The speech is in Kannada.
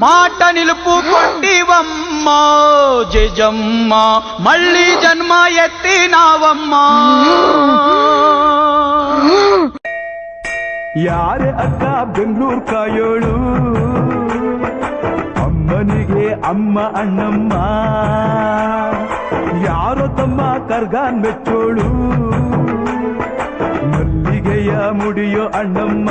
మాట నిలుపుకొంటివమ్మ జజమ్మ మళ్ళీ జన్మ ఎత్తినావమ్మా ಯಾರೇ ಅಕ್ಕ ಬೆಂಗಳೂರು ಕಾಯೋಳು ಅಮ್ಮನಿಗೆ ಅಮ್ಮ ಅಣ್ಣಮ್ಮ ಯಾರೋ ತಮ್ಮ ಕರ್ಗಾನ್ ಮೆಚ್ಚೋಳು ಮಲ್ಲಿಗೆಯ ಮುಡಿಯೋ ಅಣ್ಣಮ್ಮ